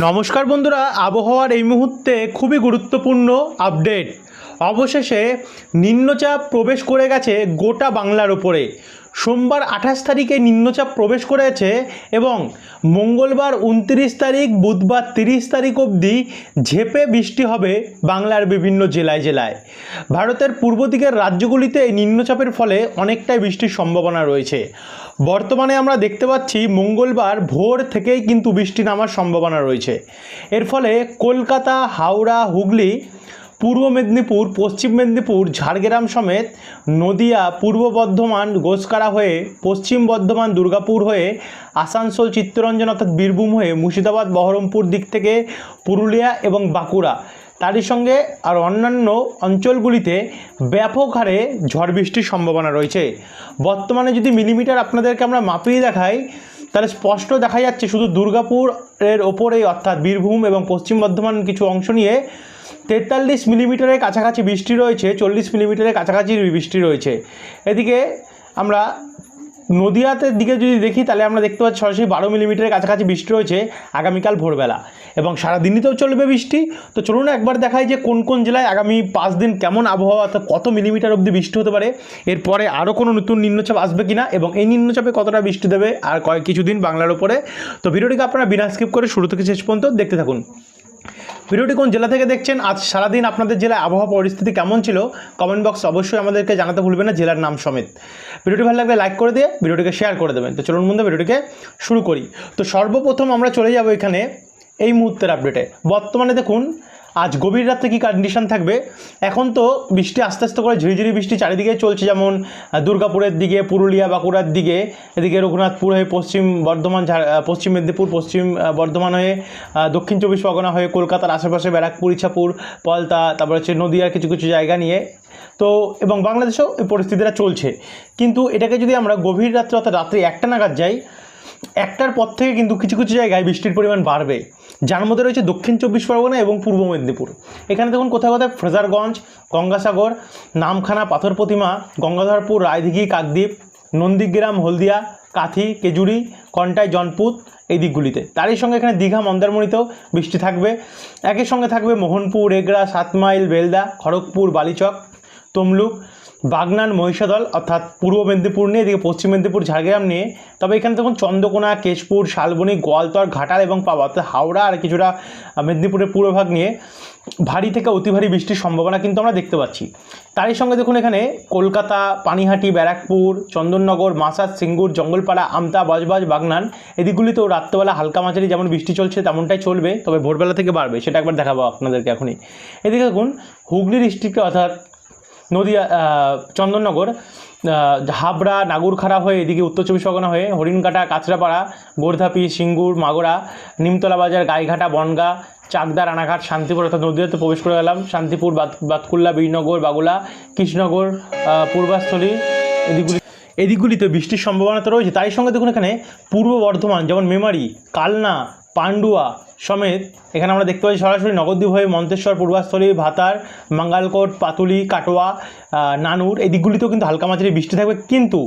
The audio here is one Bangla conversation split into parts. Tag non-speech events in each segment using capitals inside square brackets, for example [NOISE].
নমস্কার বন্ধুরা, আবহাওয়ার এই মুহূর্তে খুবই গুরুত্বপূর্ণ আপডেট। অবশেষে নিম্নচাপ প্রবেশ করে গেছে গোটা বাংলার উপরে। সোমবার আঠাশ তারিখে নিম্নচাপ প্রবেশ করেছে এবং মঙ্গলবার উনত্রিশ তারিখ, বুধবার তিরিশ তারিখ অবধি ঝেপে বৃষ্টি হবে বাংলার বিভিন্ন জেলায় জেলায়। ভারতের পূর্ব দিকের রাজ্যগুলিতে এই নিম্নচাপের ফলে অনেকটাই বৃষ্টির সম্ভাবনা রয়েছে। বর্তমানে আমরা দেখতে পাচ্ছি মঙ্গলবার ভোর থেকেই কিন্তু বৃষ্টি নামার সম্ভাবনা রয়েছে। এর ফলে কলকাতা, হাওড়া, হুগলি পূর্ব মেদিনীপুর, পশ্চিম মেদিনীপুর, ঝাড়গ্রাম সমেত নদিয়া, পূর্ব বর্ধমান, গোসকারা হয়ে, পশ্চিম বর্ধমান, দুর্গাপুর হয়ে, আসানসোল, চিত্তরঞ্জন অর্থাৎ বীরভূম হয়ে, মুর্শিদাবাদ, বহরমপুর দিক থেকে পুরুলিয়া এবং বাঁকুড়া। তারই সঙ্গে আর অন্যান্য অঞ্চলগুলিতে ব্যাপক হারে ঝড় বৃষ্টির সম্ভাবনা রয়েছে। বর্তমানে যদি মিলিমিটার আপনাদেরকে আমরা মাপিয়ে দেখাই, তাহলে স্পষ্ট দেখা যাচ্ছে শুধু দুর্গাপুরের ওপরেই অর্থাৎ বীরভূম এবং পশ্চিম বর্ধমান কিছু অংশ নিয়ে তেতাল্লিশ মিলিমিটারের কাছাকাছি বৃষ্টি রয়েছে, চল্লিশ মিলিমিটারের কাছাকাছি বৃষ্টি রয়েছে। এদিকে আমরা নদিয়াতের দিকে যদি দেখি, তাহলে আমরা দেখতে পাচ্ছি সরাসরি বারো মিলিমিটারের কাছাকাছি বৃষ্টি রয়েছে আগামীকাল ভোরবেলা। এবং সারা তো চলবে বৃষ্টি। তো চলুন একবার দেখাই যে কোন কোন জেলায় আগামী পাঁচ দিন কেমন আবহাওয়া, অর্থাৎ কত মিলিমিটার অবধি বৃষ্টি হতে পারে। এরপরে আরও কোনো নতুন নিম্নচাপ আসবে কিনা এবং এই নিম্নচাপে কতটা বৃষ্টি দেবে আর কয়েক কিছুদিন বাংলার ওপরে তো ভিডিওটিকে আপনারা বিনা স্কিপ করে শুরু থেকে শেষ পর্যন্ত দেখতে থাকুন। ভিডিওটি কোন জেলা থেকে দেখছেন? আজ সারাদিন আপনাদের জেলায় আবহাওয়া পরিস্থিতি কেমন ছিল? কমেন্ট বক্স অবশ্যই আমাদেরকে জানাতে ভুলবেন না, জেলার নাম সমেত। ভিডিওটি ভালো লাগলে লাইক করে দিয়ে ভিডিওটিকে শেয়ার করে দেবেন। তো চলুন মধ্যে ভিডিওটিকে শুরু করি। তো সর্বপ্রথম আমরা চলে যাব এখানে এই মুহূর্তের আপডেটে বর্তমানে দেখুন আজ গভীর রাত্রে কী কন্ডিশন থাকবে? এখন তো বৃষ্টি আস্তে আস্তে করে ঝিরিঝিরি বৃষ্টি চারিদিকে চলছে, যেমন দুর্গাপুরের দিকে, পুরুলিয়া, বাঁকুড়ার দিকে, এদিকে রঘুনাথপুর হয়ে পশ্চিম বর্ধমান পশ্চিম মেদিনীপুর, পশ্চিম বর্ধমান হয়ে দক্ষিণ চব্বিশ পরগনা হয়ে কলকাতার আশেপাশে ব্যারাকপুর, ইছাপুর, পলতা, তারপর হচ্ছে নদীয়ার কিছু কিছু জায়গা নিয়ে। তো, এবং বাংলাদেশেও এই পরিস্থিতিটা চলছে। কিন্তু এটাকে যদি আমরা গভীর রাত্রে অর্থাৎ রাত্রি একটা নাগাদ যাই একটার পর থেকে কিন্তু কিছু কিছু জায়গায় বৃষ্টির পরিমাণ বাড়বে। যার মধ্যে রয়েছে দক্ষিণ চব্বিশ পরগনা এবং পূর্ব মেদিনীপুর। এখানে দেখুন কোথাও কোথাও ফ্রেজারগঞ্জ, গঙ্গাসাগর, নামখানা, পাথর প্রতিমা, গঙ্গাধরপুর, রায়দিঘি, কাকদ্বীপ, নন্দীগ্রাম, হলদিয়া, কাথি, কেজুরি, কন্টাই, জনপুত এই দিকগুলিতে। তারই সঙ্গে এখানে দীঘা, মন্দারমণিতেও বৃষ্টি থাকবে। একই সঙ্গে থাকবে মোহনপুর এগরা সাত মাইল বেলদা, খড়গপুর, বালিচক, তমলুক বাগনান মহিষাদল, অর্থাৎ পূর্ব মেদিনীপুর নিয়ে, এদিকে পশ্চিম মেদিনীপুর, ঝাড়গ্রাম নিয়ে, তবে এখানে তখন চন্দ্রকোনা, কেশপুর, শালবনী, গোয়ালতর, ঘাটাল এবং পাবা, অর্থাৎ হাওড়া আর কিছুটা মেদিনীপুরের পূর্বভাগ নিয়ে ভারী থেকে অতি ভারী বৃষ্টির সম্ভাবনা কিন্তু আমরা দেখতে পাচ্ছি। তারই সঙ্গে দেখুন এখানে কলকাতা, পানিহাটি, ব্যারাকপুর, চন্দননগর মাসাদ সিঙ্গুর, জঙ্গলপাড়া, আমতা, বজবাজ, বাগনান, এদিকগুলিতেও রাত্রেবেলা হালকা মাঝারি যেমন বৃষ্টি চলছে তেমনটাই চলবে, তবে ভোরবেলা থেকে বাড়বে, সেটা একবার দেখাবো আপনাদেরকে এখনই। এদিকে দেখুন হুগলি ডিস্ট্রিক্টে, অর্থাৎ নদিয়া চন্দননগর হাবড়া, নাগুরখাড়া হয়ে এদিকে উত্তর চব্বিশ পরগনা হয়ে হরিণকাটা, কাঁচরাপাড়া, গোর্ধাপি, সিঙ্গুর মাগড়া নিমতলা বাজার, গাইঘাটা, বনগা, চাকদা, রানাঘাট, শান্তিপুর অর্থাৎ নদীয়াতে প্রবেশ করে গেলাম। শান্তিপুর বাত- বাতকুল্লা, বীরনগর, বাগুলা, কৃষ্ণনগর পূর্বাস্থলী এদিকগুলি এদিকগুলিতে বৃষ্টির সম্ভাবনা তো রয়েছে। তাই সঙ্গে দেখুন এখানে পূর্ব বর্ধমান, যেমন মেমারি, কালনা পান্ডুয়া সমেত এখানে আমরা দেখতে পাচ্ছি সরাসরি নগরদ্বীপ হয়ে মন্তেশ্বর, পূর্বাস্থলী, ভাতার, মাঙ্গালকোট, পাতুলি, কাটোয়া নানুর। এই দিকগুলিতেও কিন্তু হালকা মাঝারি বৃষ্টি থাকবে। কিন্তু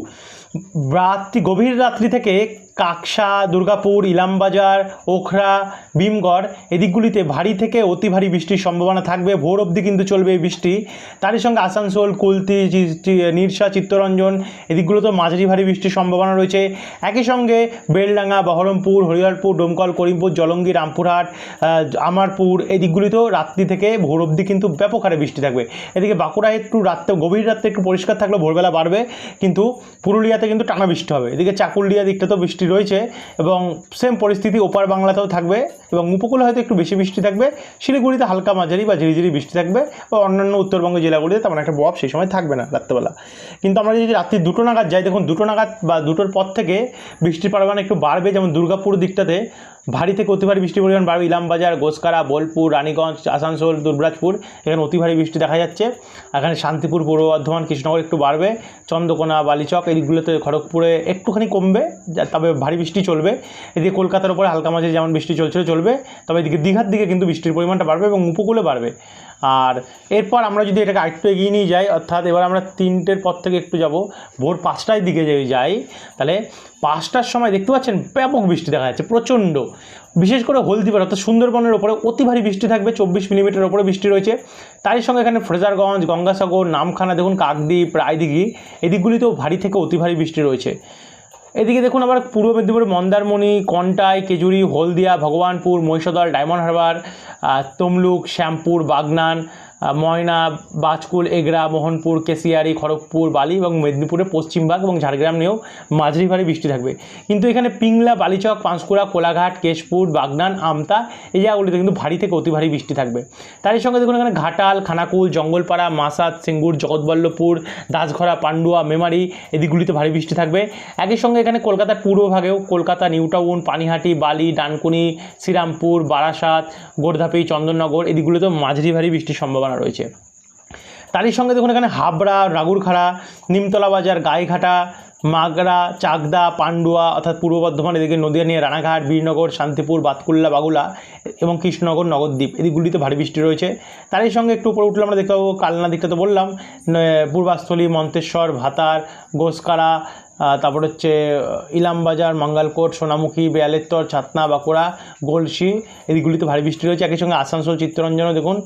রাত্রি, গভীর রাত্রি থেকে কাকসা, দুর্গাপুর, ইলামবাজার, ওখরা, ভীমগড়, এদিকগুলিতে ভারী থেকে অতি ভারী বৃষ্টির সম্ভাবনা থাকবে। ভোর অবধি কিন্তু চলবে এই বৃষ্টি। তারই সঙ্গে আসানসোল, কুলতি, চি- চিত্তরঞ্জন, এদিকগুলোতেও মাঝারি ভারী বৃষ্টির সম্ভাবনা রয়েছে। একই সঙ্গে বেলডাঙ্গা, বহরমপুর, হরিহরপুর, ডোমকল, করিমপুর, জলঙ্গি, রামপুরহাট আমারপুর এই দিকগুলিতেও রাত্রি থেকে ভোর অবধি কিন্তু ব্যাপক হারে বৃষ্টি থাকবে। এদিকে বাঁকুড়ায় একটু রাত্রে, গভীর রাত্রে একটু পরিষ্কার থাকলেও ভোরবেলা বাড়বে। কিন্তু পুরুলিয়াতে কিন্তু টানা বৃষ্টি হবে। এদিকে চাকুলিয়া দিকটা তো বৃষ্টি রয়েছে এবং সেম পরিস্থিতি ওপার বাংলাতেও থাকবে এবং উপকূলে হয়তো একটু বেশি বৃষ্টি থাকবে, শিলিগুড়িতে হালকা মাঝারি বা ঝিরিঝিরি বৃষ্টি থাকবে বা অন্যান্য উত্তরবঙ্গ জেলাগুলিতে তেমন একটা প্রভাব সেই সময় থাকবে না রাত্রেবেলা। কিন্তু আমরা যদি রাত্রি দুটো নাগাদ যাই, দেখুন দুটো নাগাদ বা দুটোর পর থেকে বৃষ্টির পরিমাণ একটু বাড়বে, যেমন দুর্গাপুর দিকটাতে ভারী থেকে অতি ভারী বৃষ্টির পরিমাণ বাড়বে। ইলামবাজার, গোসকারা, বোলপুর, রানীগঞ্জ, আসানসোল দুর্বরাজপুর এখানে অতি ভারী বৃষ্টি দেখা যাচ্ছে। এখানে শান্তিপুর, পূর্ব বর্ধমান, কৃষ্ণনগর একটু বাড়বে। চন্দ্রকোনা, বালিচক এইগুলোতে খড়গপুরে একটুখানি কমবে তবে ভারী বৃষ্টি চলবে। এদিকে কলকাতার উপরে হালকা মাঝে যেমন বৃষ্টি চলছিল, চলবে। তবে এদিকে দীঘার দিকে কিন্তু বৃষ্টির পরিমাণটা বাড়বে এবং উপকূলে বাড়বে। আর এরপর আমরা যদি এটাকে আরেকটু এগিয়ে নিয়ে যাই, অর্থাৎ এবার আমরা তিনটের পর থেকে একটু যাব। ভোর পাঁচটার দিকে যাই, তাহলে পাঁচটার সময় দেখতে পাচ্ছেন ব্যাপক বৃষ্টি দেখা যাচ্ছে, প্রচণ্ড। বিশেষ করে হলদিবার অর্থাৎ সুন্দরবনের ওপরে অতি ভারী বৃষ্টি থাকবে, চব্বিশ মিলিমিটার ওপরে বৃষ্টি রয়েছে। তারই সঙ্গে এখানে ফ্রেজারগঞ্জ, গঙ্গাসাগর, নামখানা, দেখুন কাকদ্বীপ, রায়দিঘি, এদিকগুলিতেও ভারী থেকে অতি ভারী বৃষ্টি রয়েছে। এদিকে দেখুন আবার পূর্ব মেদিনীপুরে মন্দারমণি, কন্টাই কেজুরি হলদিয়া, ভগবানপুর, মহিষদল, ডায়মন্ড হারবার তমলুক, শ্যামপুর, বাগনান ময়না, বাজকুল, এগরা, মোহনপুর, কেশিয়ারি, খড়গপুর, বালি এবং মেদিনীপুরের পশ্চিমবাগ এবং ঝাড়গ্রাম নিয়েও মাঝারি ভারী বৃষ্টি থাকবে। কিন্তু এখানে পিংলা, বালিচক, পাঁশকুড়া, কোলাঘাট, কেশপুর, বাগনান, আমতা, এই জায়গাগুলিতে কিন্তু ভারী থেকে অতি ভারী বৃষ্টি থাকবে। তারই সঙ্গে দেখুন এখানে ঘাটাল, খানাকুল, জঙ্গলপাড়া, মাসাদ, সিঙ্গুর, জগৎবল্লভপুর, দাসঘরা, পান্ডুয়া, মেমারি এদিকগুলিতে ভারী বৃষ্টি থাকবে। একই সঙ্গে এখানে কলকাতার পূর্বভাগেও কলকাতা, নিউ টাউন, পানিহাটি, বালি, ডানকুনি, শ্রীরামপুর, বারাসাত গোর্ধাপি চন্দননগর এদিকগুলিতেও মাঝারি ভারী বৃষ্টির সম্ভাবনা রয়েছে। তারই সঙ্গে দেখুন এখানে হাবড়া, রাগুরখাড়া, নিমতলা বাজার, গাইঘাটা, মাগরা, চাকদা, পান্ডুয়া, অর্থাৎ পূর্ব বর্ধমান, এদিকে নদিয়া নিয়ে রানাঘাট, বীরনগর, শান্তিপুর, বাতকুল্লা, বাগুলা এবং কৃষ্ণনগর, নগরদ্বীপ। এদিকগুলিতে ভারী বৃষ্টি রয়েছে। তারই সঙ্গে একটু উপরে উঠলে আমরা দেখতে পাবো, কালনা দিকটা তো বললাম পূর্বাস্থলী মন্তেশ্বর, ভাতার, গোসকারা তারপর হচ্ছে ইলামবাজার মঙ্গলকোট, সোনামুখী, বেয়ালেত্তর, ছাতনা, বাঁকুড়া গলসি এদিকগুলিতে ভারী বৃষ্টি রয়েছে। একই সঙ্গে আসানসোল, চিত্তরঞ্জনও দেখুন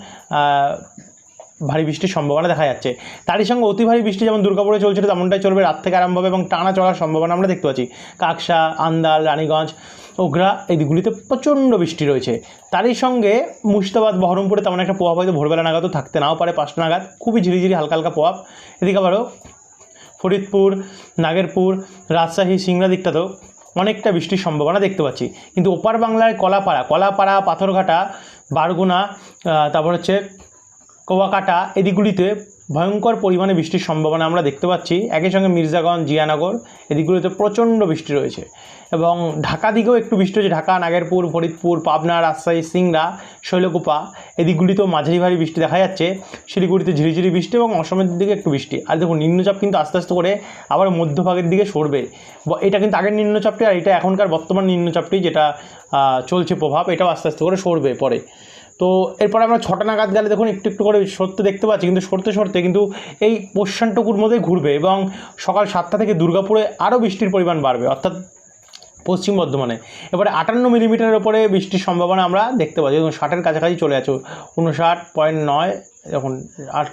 ভারী বৃষ্টির সম্ভাবনা দেখা যাচ্ছে। তারই সঙ্গে অতি ভারী বৃষ্টি যেমন দুর্গাপুরে চলছিল তেমনটাই চলবে রাত থেকে আরম্ভ হবে এবং টানা চলার সম্ভাবনা আমরা দেখতে পাচ্ছি। কাকসা, আন্দাল, রানীগঞ্জ, ওগ্রা এই দিকগুলিতে প্রচণ্ড বৃষ্টি রয়েছে। তারই সঙ্গে মুর্শিদাবাদ, বহরমপুরে তেমন একটা প্রভাব হয়তো ভোরবেলা নাগাদও থাকতে নাও পারে, পাঁচটা নাগাদ। খুবই ঝিরিঝিরি হালকা হালকা প্রভাব। এদিকে আবারও ফরিদপুর, নাগেরপুর, রাজশাহী, সিংড়া দিকটাতেও অনেকটা বৃষ্টির সম্ভাবনা দেখতে পাচ্ছি। কিন্তু ওপার বাংলায় কলাপাড়া কলাপাড়া, পাথরঘাটা, বারগুনা তারপর হচ্ছে কোয়াকাটা এদিকগুলিতে ভয়ঙ্কর পরিমাণে বৃষ্টির সম্ভাবনা আমরা দেখতে পাচ্ছি। একই সঙ্গে মির্জাগঞ্জ, জিয়ানগর এদিকগুলিতে প্রচণ্ড বৃষ্টি রয়েছে এবং ঢাকা দিকেও একটু বৃষ্টি হয়েছে। ঢাকা, নাগেরপুর, ফরিদপুর, পাবনা, রাজশাহী, সিংড়া, শৈলকুপা এদিকগুলিতেও মাঝারি ভারী বৃষ্টি দেখা যাচ্ছে। শিলিগুড়িতে ঝিরিঝিরি বৃষ্টি এবং অসমের দিকে একটু বৃষ্টি। আর দেখুন, নিম্নচাপ কিন্তু আস্তে আস্তে করে আবার মধ্যভাগের দিকে সরবে। এটা কিন্তু আগের নিম্নচাপটি আর এটা এখনকার বর্তমান নিম্নচাপটি যেটা চলছে প্রভাব, এটাও আস্তে আস্তে করে সরবে পরে। তো এরপরে আমরা ছটা নাগাদ গেলে দেখুন একটু একটু করে সরতে দেখতে পাচ্ছি, কিন্তু সরতে সরতে কিন্তু এই পোষণটুকুর মধ্যেই ঘুরবে এবং সকাল সাতটা থেকে দুর্গাপুরে আরও বৃষ্টির পরিমাণ বাড়বে। অর্থাৎ পশ্চিম বর্ধমানে। এবারে আটান্ন মিলিমিটারের ওপরে বৃষ্টির সম্ভাবনা আমরা দেখতে পাচ্ছি। এবং ষাটের কাছাকাছি চলে আছে। উনষাট পয়েন্ট নয় এখন আট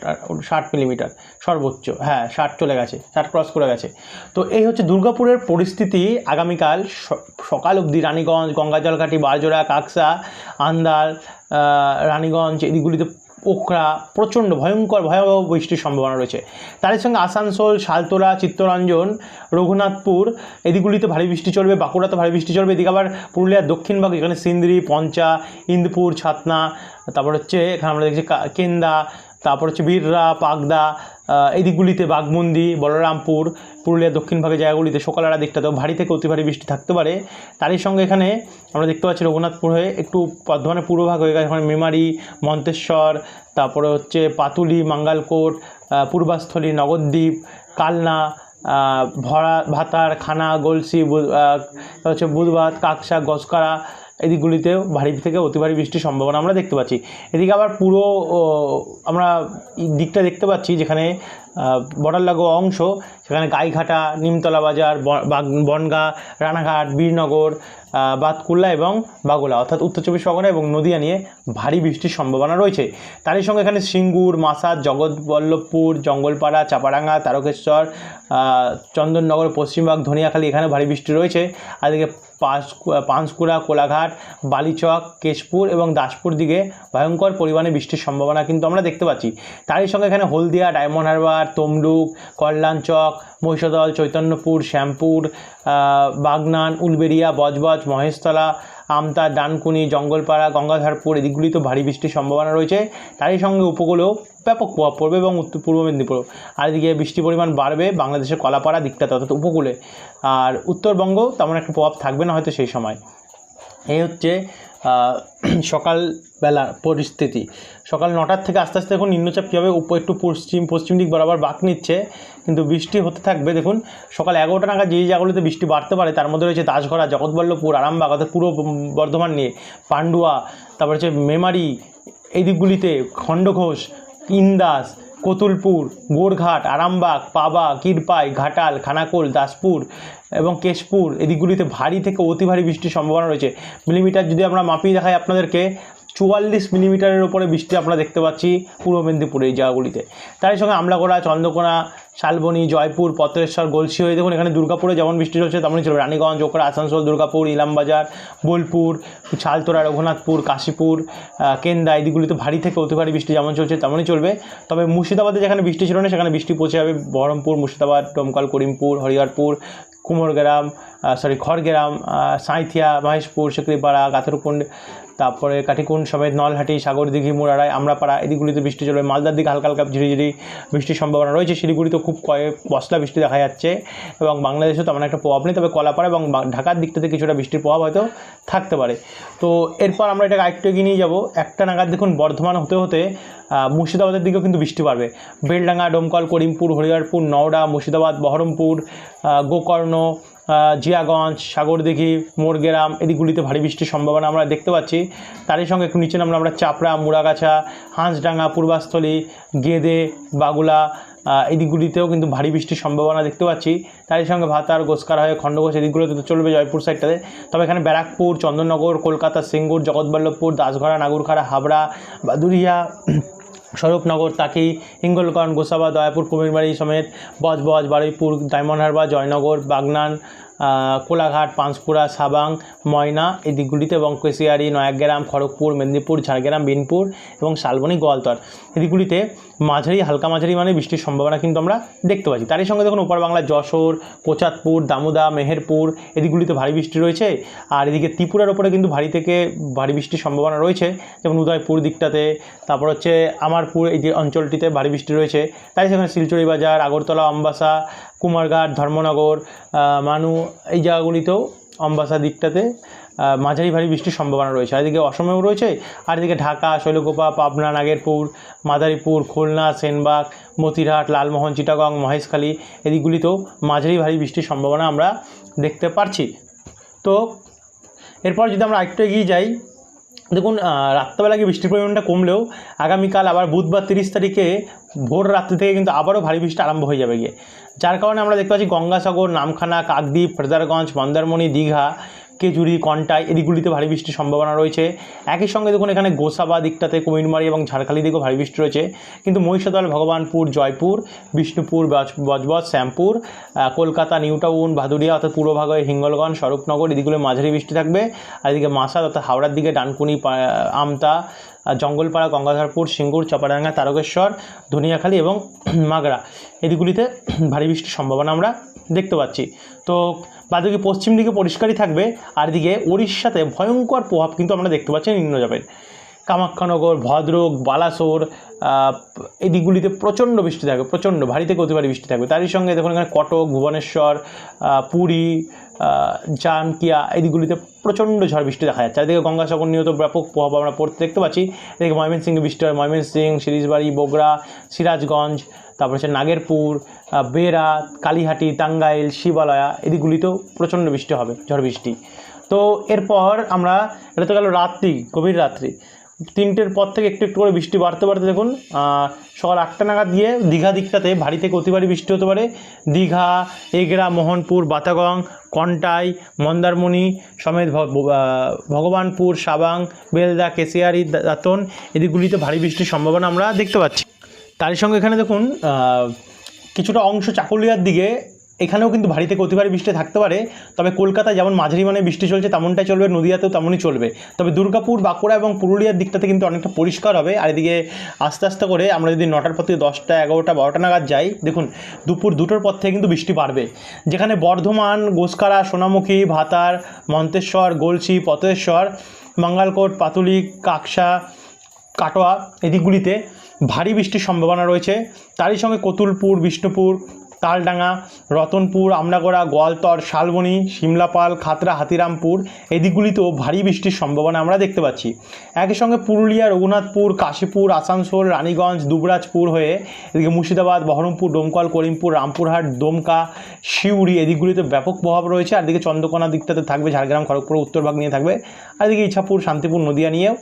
ষাট মিলিমিটার সর্বোচ্চ। হ্যাঁ ষাট চলে গেছে, ষাট ক্রস করে গেছে। তো এই হচ্ছে দুর্গাপুরের পরিস্থিতি। আগামীকাল সকাল অবধি রানীগঞ্জ গঙ্গাজলঘাটি বারজোড়া কাকসা, আন্দাল রানীগঞ্জ, এদিকগুলিতে ওখরা প্রচণ্ড ভয়ঙ্কর ভয়াবহ বৃষ্টির সম্ভাবনা রয়েছে। তাদের সঙ্গে আসানসোল শালতোরা চিত্তরঞ্জন, রঘুনাথপুর, এদিকগুলিতে ভারী বৃষ্টি চলবে, বাঁকুড়াতে ভারী বৃষ্টি চলবে, এদিকে আবার পুরুলিয়ার দক্ষিণ ভাগ, এখানে সিন্দ্রি, পঞ্চা, ইন্দপুর, ছাতনা, তারপর হচ্ছে এখানে আমরা দেখছি কেন্দা তারপর হচ্ছে বীররা, পাগদা এই দিকগুলিতে বাঘমন্দি বলরামপুর পুরুলিয়ার দক্ষিণ ভাগের জায়গাগুলিতে সকালবেলা দিকটাতেও ভারী থেকে অতি ভারী বৃষ্টি থাকতে পারে। তারই সঙ্গে এখানে আমরা দেখতে পাচ্ছি রঘুনাথপুর হয়ে একটু বর্ধমানের পূর্বভাগ হয়ে গেছে মেমারি, মন্তেশ্বর, তারপরে হচ্ছে পাতুলি, মাঙ্গালকোট পূর্বাস্থলী, নগরদ্বীপ, কালনা ভরা, ভাতার, খানা, গলসি হচ্ছে বুধবাত কাকসা গসকারা এদিকগুলিতেও ভারী থেকে অতি ভারী বৃষ্টির সম্ভাবনা আমরা দেখতে পাচ্ছি। এদিকে আবার পুরো আমরা দিকটা দেখতে পাচ্ছি যেখানে বর্ডার লাগো অংশ, সেখানে গাইঘাটা, নিমতলা বাজার বনগাঁ, রানাঘাট, বীরনগর বাতকুল্লা এবং বাগুলা, অর্থাৎ উত্তর চব্বিশ পরগনা এবং নদিয়া নিয়ে ভারী বৃষ্টির সম্ভাবনা রয়েছে। তারই সঙ্গে এখানে সিঙ্গুর, মাসাদ, জগৎবল্লভপুর, জঙ্গলপাড়া, চাপাডাঙ্গা, তারকেশ্বর চন্দননগর, পশ্চিমবাগ, ধনিয়াখালী এখানে ভারী বৃষ্টি রয়েছে। আর এদিকে পাঁশকুড়া, কোলাঘাট, বালিচক, কেশপুর এবং দাসপুর দিকে ভয়ঙ্কর পরিমাণে বৃষ্টির সম্ভাবনা কিন্তু আমরা দেখতে পাচ্ছি। তারই সঙ্গে এখানে হলদিয়া, ডায়মন্ড হারবার তমলুক কল্যাণচক মহিষাদল, চৈতন্যপুর, শ্যামপুর বাগনান, উলবেড়িয়া, বজবজ, মহেশতলা, আমতা, ডানকুনি, জঙ্গলপাড়া, গঙ্গাধারপুর এদিকগুলি তো ভারী বৃষ্টির সম্ভাবনা রয়েছে। তারই সঙ্গে উপকূলেও ব্যাপক প্রভাব পড়বে এবং উত্তর পূর্ব মেদিনীপুর আর এদিকে বৃষ্টির পরিমাণ বাড়বে বাংলাদেশের কলাপাড়া দিকটাতে অর্থাৎ উপকূলে। আর উত্তরবঙ্গ তেমন একটা প্রভাব থাকবে না হয়তো সেই সময়। এই হচ্ছে [CLEARS THROAT] সকালবেলা পরিস্থিতি। সকাল নটার থেকে আস্তে আস্তে দেখুন নিম্নচাপ কীভাবে একটু পশ্চিম পশ্চিম দিক বরাবর বাঁক নিচ্ছে, কিন্তু বৃষ্টি হতে থাকবে। দেখুন, সকাল এগারোটা নাগাদ যে জায়গাগুলিতে বৃষ্টি বাড়তে পারে, তার মধ্যে রয়েছে দাসঘরা, জগৎবল্লভপুর, আরামবাগ, অর্থাৎ পূর্ব বর্ধমান নিয়ে পান্ডুয়া, তারপর হচ্ছে মেমারি, এই দিকগুলিতে খণ্ডঘোষ, ইন্দাস, কতুলপুর, গোরঘাট, আরামবাগ, পাবা, কিরপাই, ঘাটাল, খানাকুল, দাসপুর এবং কেশপুর, এদিকগুলিতে ভারী থেকে অতি ভারী বৃষ্টির সম্ভাবনা রয়েছে। মিলিমিটার যদি আমরা মাপিয়ে দেখাই আপনাদেরকে, চুয়াল্লিশ মিলিমিটারের উপরে বৃষ্টি আমরা দেখতে পাচ্ছি পূর্ব মেদিনীপুর এই জায়গাগুলিতে। তার সঙ্গে আমলাগোড়া চন্দ্রকোনা, শালবনী, জয়পুর, পত্রেশ্বর গলসি হয়ে দেখুন, এখানে দুর্গাপুরে যেমন বৃষ্টি চলছে তেমনই চলবে। রানীগঞ্জ ওকরা আসানসোল, দুর্গাপুর, ইলামবাজার, বোলপুর ছালতোরা রঘুনাথপুর, কাশীপুর কেন্দা এই দিকগুলিতে ভারী থেকে অতি ভারী বৃষ্টি যেমন চলছে, তেমনই চলবে। তবে মুর্শিদাবাদে যেখানে বৃষ্টি ছিল না, সেখানে বৃষ্টি পৌঁছে যাবে। বহরমপুর, মুর্শিদাবাদ ডোমকল করিমপুর, হরিহরপুর কুমোরগ্রাম সরি খড়গ্রাম সাঁইথিয়া মহেশপুর সিকরিপাড়া গাথরকুণ্ড তারপরে কাঠিকুণ্ড সমেত নলহাটি সাগরদিঘি মুরারাই আমরাপাড়া, এদিকগুলিতে বৃষ্টি চলবে। মালদার দিকে হালকা হালকা ঝিরিঝিরি বৃষ্টির সম্ভাবনা রয়েছে। শিলিগুড়িতে খুব কয়েক পশলা বৃষ্টি দেখা যাচ্ছে এবং বাংলাদেশেও তেমন একটা প্রভাব নেই। তবে কলাপাড়া এবং ঢাকার দিকটাতে কিছুটা বৃষ্টির প্রভাব হয়তো থাকতে পারে। তো এরপর আমরা এটাকে আরেকটু এগিয়ে নিয়ে যাব। একটা নাগাদ দেখুন, বর্ধমান হতে হতে মুর্শিদাবাদের দিকেও কিন্তু বৃষ্টি বাড়বে। বেলডাঙ্গা, ডোমকল, করিমপুর, হরিহরপুর, নওড়া, মুর্শিদাবাদ, বহরমপুর গোকর্ণ জিয়াগঞ্জ সাগরদিঘি মোরগ্রাম এদিকগুলিতে ভারী বৃষ্টির সম্ভাবনা আমরা দেখতে পাচ্ছি। তারই সঙ্গে একটু নিচে নামলে আমরা চাপড়া মুড়াগাছা হাঁসডাঙ্গা পূর্বাস্থলী গেদে বাগুলা আহ, এই দিকগুলিতেও কিন্তু ভারী বৃষ্টির সম্ভাবনা দেখতে পাচ্ছি। তারই সঙ্গে ভাতার গোসকার হয়ে খণ্ডঘোষ এদিকগুলোতে তো চলবে জয়পুর সাইডটাতে তবে এখানে ব্যারাকপুর চন্দননগর কলকাতা সিঙ্গুর জগৎবল্লভপুর দাসঘরা নাগুরখাড়া হাবড়া বাদুরিয়া স্বরূপনগর তাকি হিঙ্গলগঞ্জ গোসাবা দয়াপুর কুমিরবাড়ি সমেত বজবজ বারুইপুর ডায়মন্ড হারবার জয়নগর বাগনান কোলাঘাট, পাঁশকুড়া, সাবাং, ময়না এই দিকগুলিতে এবং কেশিয়ারি, নয়াগ্রাম, খড়গপুর, মেদিনীপুর, ঝাড়গ্রাম, বিনপুর এবং শালবনী, গোয়ালতর। এই দিকগুলিতে মাঝারি, হালকা মাঝারি মানে বৃষ্টির সম্ভাবনা কিন্তু আমরা দেখতে পাচ্ছি। তারই সঙ্গে দেখুন, উপর বাংলার যশোর কোচাতপুর দামোদা, মেহেরপুর এদিকগুলিতে ভারী বৃষ্টি রয়েছে। আর এদিকে ত্রিপুরার ওপরে কিন্তু ভারী থেকে ভারী বৃষ্টির সম্ভাবনা রয়েছে। যেমন উদয়পুর দিকটাতে, তারপর হচ্ছে আমারপুর এই যে অঞ্চলটিতে ভারী বৃষ্টি রয়েছে। তাই সেখানে শিলচড়ি বাজার আগরতলা, অম্বাসা কুমারঘাট, ধর্মনগর মানু, এই জায়গাগুলিতেও অম্বাসা দিকটাতে মাঝারি ভারী বৃষ্টির সম্ভাবনা রয়েছে। এদিকে অসমেও রয়েছে, আর এদিকে ঢাকা, শৈলকোপা, পাবনা, নাগেরপুর, মাদারীপুর, খুলনা, সেনবাগ, মতিরহাট, লালমোহন, চিটাগং, মহেশখালী এদিকগুলিতেও মাঝারি ভারী বৃষ্টির সম্ভাবনা আমরা দেখতে পারছি। তো এরপর যদি আমরা আরেকটু এগিয়ে যাই, দেখুন রাত্রেবেলা গিয়ে বৃষ্টির পরিমাণটা কমলেও আগামীকাল আবার বুধবার তিরিশ তারিখে ভোর রাত্রি থেকে কিন্তু আবারও ভারী বৃষ্টি আরম্ভ হয়ে যাবে গিয়ে। যার কারণে আমরা দেখতে পাচ্ছি গঙ্গাসাগর, নামখানা, কাকদ্বীপ ফ্রেজারগঞ্জ মন্দারমণি, দীঘা, কেজুরি, কন্টাই এদিকগুলিতে ভারী বৃষ্টির সম্ভাবনা রয়েছে। একই সঙ্গে দেখুন এখানে গোসাবা দিকটাতে কুমিরমারি এবং ঝাড়খালি দিকেও ভারী বৃষ্টি রয়েছে। কিন্তু মহিষাদল, ভগবানপুর, জয়পুর, বিষ্ণুপুর, বজ- বজবজ, শ্যামপুর কলকাতা নিউ টাউন ভাদুরিয়া অর্থাৎ পূর্বভাগে হিঙ্গলগঞ্জ, স্বরূপনগর এদিকগুলো মাঝারি বৃষ্টি থাকবে। আর এদিকে মাসাদ অর্থাৎ হাওড়ার দিকে ডানকুনি আমতা জঙ্গলপাড়া, গঙ্গাধরপুর, সিঙ্গুর, চপাডাঙ্গা, তারকেশ্বর, ধনিয়াখালী এবং [CLEARS THROAT] মাগড়া এদিকগুলিতে [CLEARS THROAT] ভারী বৃষ্টির সম্ভাবনা আমরা দেখতে পাচ্ছি। তো বাদবাকি পশ্চিম দিকে পরিষ্কারই থাকবে, আর দিকে উড়িষ্যাতে ভয়ঙ্কর প্রভাব কিন্তু আমরা দেখতে পাচ্ছি নিম্নচাপের। কামাখ্যানগর, ভদ্রক, বালাসোর এই দিকগুলিতে প্রচণ্ড বৃষ্টি থাকবে, প্রচণ্ড ভারী থেকে অতি ভারী বৃষ্টি থাকবে। তারই সঙ্গে দেখুন এখানে কটক, ভুবনেশ্বর পুরী জানকিয়া, এই দিকগুলিতে প্রচণ্ড ঝড় বৃষ্টি দেখা যাচ্ছে। এদিকে গঙ্গাসাগর নিয়েও তো ব্যাপক প্রভাব আমরা পড়তে দেখতে পাচ্ছি। এদিকে ময়মনসিংহে বৃষ্টি হয় ময়মনসিংহ সিরিজবাড়ি বগুড়া সিরাজগঞ্জ, তারপর হচ্ছে নাগেরপুর বেরা কালীহাটি, টাঙ্গাইল, শিবালয়া এদিকগুলিতেও প্রচণ্ড বৃষ্টি হবে, ঝড় বৃষ্টি। তো এরপর আমরা, এটা তো গেল রাত্রি, গভীর রাত্রি। তিনটের পর থেকে একটু একটু করে বৃষ্টি বাড়তে বাড়তে দেখুন সকাল আটটা নাগাদ দিয়ে দীঘা দিকটাতে ভারী থেকে অতি ভারী বৃষ্টি হতে পারে। দীঘা, এগরা, মোহনপুর, বাতাগং, কন্টাই, মন্দারমণি সমেত ভগবানপুর, সাবাং, বেলদা, কেশিয়ারি দাঁতন, এদিকগুলিতে ভারী বৃষ্টির সম্ভাবনা আমরা দেখতে পাচ্ছি। তারই সঙ্গে এখানে দেখুন কিছুটা অংশ চাকুলিয়ার দিকে এখানেও কিন্তু ভারী থেকে অতি ভারী বৃষ্টি থাকতে পারে, তবে কলকাতায় যেমন মাঝারি মানে বৃষ্টি চলছে, তেমনটাই চলবে, নদীয়াতেও তেমনই চলবে। তবে দুর্গাপুর, বাঁকুড়া এবং পুরুলিয়ার দিকটাতে কিন্তু অনেকটা পরিষ্কার হবে। আর এদিকে আস্তে আস্তে করে আমরা যদি নটার পর থেকে দশটা, এগারোটা, বারোটা নাগাদ যাই, দেখুন দুপুর দুটোর পর থেকে কিন্তু বৃষ্টি বাড়বে। যেখানে বর্ধমান গোসকারা সোনামুখী, ভাতার, মন্তেশ্বর গলসি পতেশ্বর, মঙ্গালকোট, পাতুলি, কাকসা, কাটোয়া এদিকগুলিতে ভারী বৃষ্টির সম্ভাবনা রয়েছে। তারই সঙ্গে কতুলপুর, বিষ্ণুপুর তালডাঙ্গা, রতনপুর আমরাগড়া গোয়ালতর, শালবনি সিমলাপাল খাতরা হাতিরামপুর এই দিকগুলিতেও ভারী বৃষ্টির সম্ভাবনা আমরা দেখতে পাচ্ছি। একই সঙ্গে পুরুলিয়া, রঘুনাথপুর, কাশীপুর, আসানসোল, রানীগঞ্জ, দুবরাজপুর হয়ে এদিকে মুর্শিদাবাদ, বহরমপুর, ডোমকল, করিমপুর, রামপুরহাট, দমকা শিউড়ি এদিকগুলিতে ব্যাপক প্রভাব রয়েছে। আর এদিকে চন্দ্রকোনা দিকটাতে থাকবে ঝাড়গ্রাম, খড়গপুর, উত্তরভাগ নিয়ে থাকবে। আর এদিকে ইছাপুর, শান্তিপুর, নদিয়া নিয়েও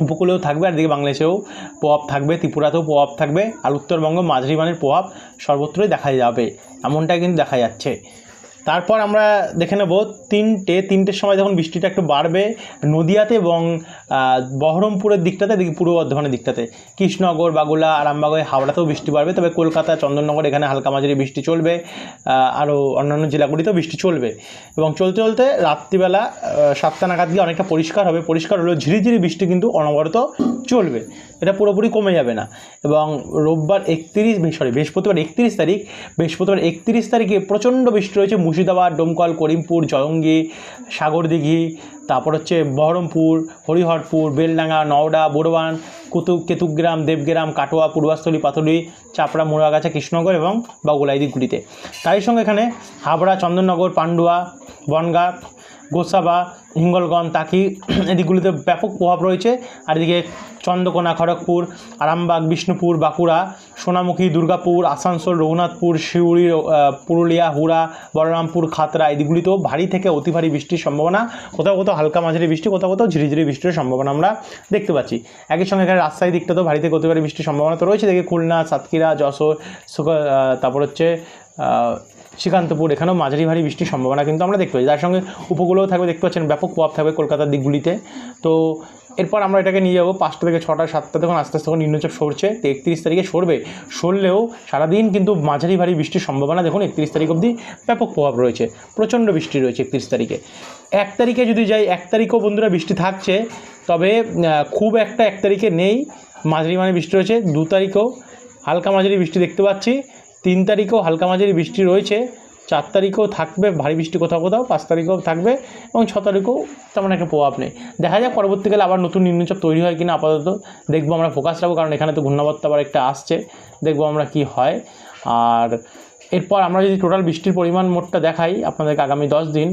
উপকূলেও থাকবে, আর দিকে বাংলাদেশেও প্রভাব থাকবে, ত্রিপুরাতেও প্রভাব থাকবে, আর উত্তরবঙ্গ মাঝারি মানের প্রভাব সর্বত্রই দেখা যাবে, এমনটাই কিন্তু দেখা যাচ্ছে। তারপর আমরা দেখে নেব তিনটে তিনটের সময় যখন বৃষ্টিটা একটু বাড়বে নদিয়াতে এবং বহরমপুরের দিকটাতে দিকে পূর্ব বর্ধমানের দিকটাতে। কৃষ্ণনগর বাগুলা আরামবাগ হাওড়াতেও বৃষ্টি বাড়বে, তবে কলকাতা, চন্দননগর, এখানে হালকা মাঝারি বৃষ্টি চলবে আরও অন্যান্য জেলাগুলিতেও বৃষ্টি চলবে। এবং চলতে চলতে রাত্রিবেলা সাতটা নাগাদ গিয়ে অনেকটা পরিষ্কার হবে। পরিষ্কার হলেও ঝিরিঝিরি বৃষ্টি কিন্তু অনবরত চলবে। এটা পুরোপুরি কমে যাবে না। এবং রোববার একত্রিশ সরি বৃহস্পতিবার একত্রিশ তারিখ, বৃহস্পতিবার একত্রিশ তারিখে প্রচণ্ড বৃষ্টি রয়েছে। মুর্শিদাবাদ, ডোমকল, করিমপুর জয়ঙ্গি সাগরদিঘি, তারপর হচ্ছে বহরমপুর, হরিহরপুর, বেলডাঙ্গা, নওডা বোরবান কুতু, কেতুগ্রাম, দেবগ্রাম, কাটোয়া পূর্বাস্থলী পাথুলি চাপড়া, মুড়াগাছা, কৃষ্ণনগর এবং বাগুলা এই দিকগুলিতে তারই সঙ্গে এখানে হাবড়া, চন্দননগর, পান্ডুয়া, বনগাঁ গোসাবা, হিঙ্গলগঞ্জ, তাকি, এদিকগুলিতে ব্যাপক প্রভাব রয়েছে। আর এদিকে চন্দ্রকোনা, খড়গপুর, আরামবাগ, বিষ্ণুপুর, বাঁকুড়া, সোনামুখী, দুর্গাপুর, আসানসোল, রঘুনাথপুর, সিউড়ি পুরুলিয়া, হুড়া, বলরামপুর খাতরা এদিকগুলিতেও ভারী থেকে অতি ভারী বৃষ্টির সম্ভাবনা। কোথাও কোথাও হালকা মাঝারি বৃষ্টি, কোথাও কোথাও ঝিরিঝিরি বৃষ্টির সম্ভাবনা আমরা দেখতে পাচ্ছি। একই সঙ্গে এখানে রাজশাহী দিকটাতেও ভারী থেকে অতি ভারী বৃষ্টির সম্ভাবনা তো রয়েছে। দেখি খুলনা, সাতক্ষীরা, যশোর তারপর হচ্ছে শ্রীকান্তপুর, এখানেও মাঝারি ভারী বৃষ্টির সম্ভাবনা কিন্তু আমরা দেখতে পাচ্ছি। তার সঙ্গে উপকূলেও থাকবে, দেখতে পাচ্ছেন ব্যাপক প্রভাব থাকবে কলকাতার দিকগুলিতে। তো এরপর আমরা এটাকে নিয়ে যাব, পাঁচটা থেকে ছটা, সাতটা তখন আস্তে আস্তে তখন নিম্নচাপ সরছে, তো একত্রিশ তারিখে সরবে। সরলেও সারাদিন কিন্তু মাঝারি ভারী বৃষ্টির সম্ভাবনা দেখুন, একত্রিশ তারিখ অবধি ব্যাপক প্রভাব রয়েছে, প্রচণ্ড বৃষ্টি রয়েছে একত্রিশ তারিখে। এক তারিখে যদি যাই, এক তারিখেও বন্ধুরা বৃষ্টি থাকছে, তবে খুব একটা এক তারিখে নেই, মাঝারি মানে বৃষ্টি রয়েছে, দু তারিখেও হালকা মাঝারি বৃষ্টি দেখতে পাচ্ছি। তিন তারিখেও হালকা মাঝারি বৃষ্টি রয়েছে, চার তারিখেও থাকবে, ভারী বৃষ্টি কোথাও কোথাও, পাঁচ তারিখেও থাকবে এবং ছ তারিখেও তেমন একটা প্রভাব নেই। দেখা যাক পরবর্তীকালে আবার নতুন নিম্নচাপ তৈরি হয় কিনা আপাতত। দেখব আমরা ফোকাস রাখব, কারণ এখানে তো ঘূর্ণাবর্ত আবার একটা আসছে। দেখব আমরা কি হয়। আর এরপর আমরা যদি টোটাল বৃষ্টির পরিমাণ মোটটা দেখাই, আপনাদেরকে আগামী দশ দিন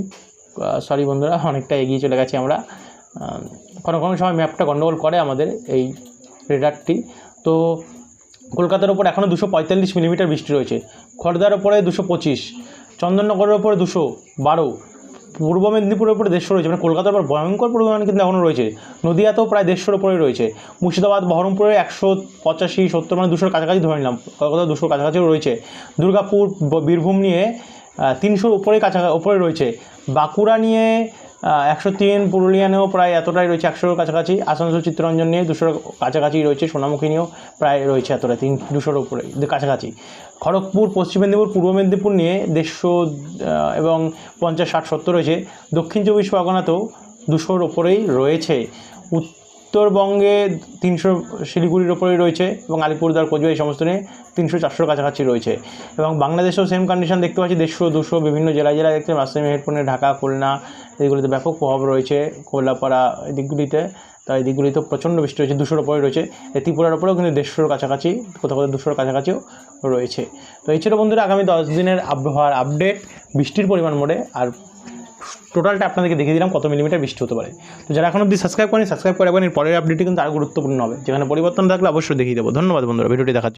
সরি বন্ধুরা, [LAUGHS] অনেকটা এগিয়ে চলে গেছি আমরা। কোনো কোনো সময় ম্যাপটা গণ্ডগোল করে আমাদের এই রেডারটি তো কলকাতার ওপর এখনও দুশো পঁয়তাল্লিশ মিলিমিটার বৃষ্টি রয়েছে। খড়দার ওপরে দুশো পঁচিশ, চন্দননগরের ওপরে দুশো বারো, পূর্ব মেদিনীপুরের উপরে দেড়শো রয়েছে। মানে কলকাতার উপর ভয়ঙ্কর পরিমাণ কিন্তু এখনও রয়েছে। নদিয়াতেও প্রায় দেড়শোর উপরে রয়েছে। মুর্শিদাবাদ, বহরমপুরে একশো পঁচাশি, সত্তর মানে দুশোর কাছাকাছি ধরে নিলাম। কলকাতা দুশোর কাছাকাছিও রয়েছে। দুর্গাপুর, বীরভূম নিয়ে তিনশোর উপরে কাছাকাছি উপরে রয়েছে। বাঁকুড়া নিয়ে একশো তিন পুরুলিয়া নিয়েও প্রায় এতটাই রয়েছে, একশোর কাছাকাছি। আসানসোল, চিত্তরঞ্জন নিয়ে দুশোর কাছাকাছি রয়েছে সোনামুখী নিয়েও প্রায় রয়েছে এতটা তিন, দুশোর উপরে কাছাকাছি। খড়গপুর, পশ্চিম মেদিনীপুর, পূর্ব মেদিনীপুর নিয়ে দেড়শো এবং পঞ্চাশ, ষাট, সত্তর রয়েছে। দক্ষিণ চব্বিশ পরগনাতেও দুশোর ওপরেই রয়েছে। উত্তরবঙ্গে তিনশো শিলিগুড়ির ওপরেই রয়েছে এবং আলিপুরদার, কোচবিহার এই সমস্ত নিয়ে তিনশো চারশোর কাছাকাছি রয়েছে। এবং বাংলাদেশেও সেম কন্ডিশন দেখতে পাচ্ছি, দেড়শো, দুশো, বিভিন্ন জেলায় জেলায় দেখতে রাজশাহী মেহেরপুরে, ঢাকা, খুলনা এগুলিতে ব্যাপক প্রভাব রয়েছে। কোল্লাপাড়া এই দিকগুলিতে তাই এই দিকগুলিতে প্রচণ্ড বৃষ্টি রয়েছে দুশোর ওপরে রয়েছে। ত্রিপুরার ওপরেও কিন্তু দেড়শোর কাছাকাছি, কোথাও কোথাও দুশোর কাছাকাছিও রয়েছে। তো এই ছিল বন্ধুরা, আগামী দশ দিনের আবহাওয়ার আপডেট বৃষ্টির পরিমাণ মোড়ে, আর টোটালটা আপনাদেরকে দেখিয়ে দিলাম কত মিলিমিটার বৃষ্টি হতে পারে। তো যারা এখন অবধি সাবস্ক্রাইব করেন সাবস্ক্রাইব করে রাখবেন, এর পরের আপডেটটি কিন্তু আরও গুরুত্বপূর্ণ হবে। যেখানে পরিবর্তন থাকলে অবশ্যই দেখিয়ে দেবো। ধন্যবাদ বন্ধুরা, ভিডিওটি দেখার।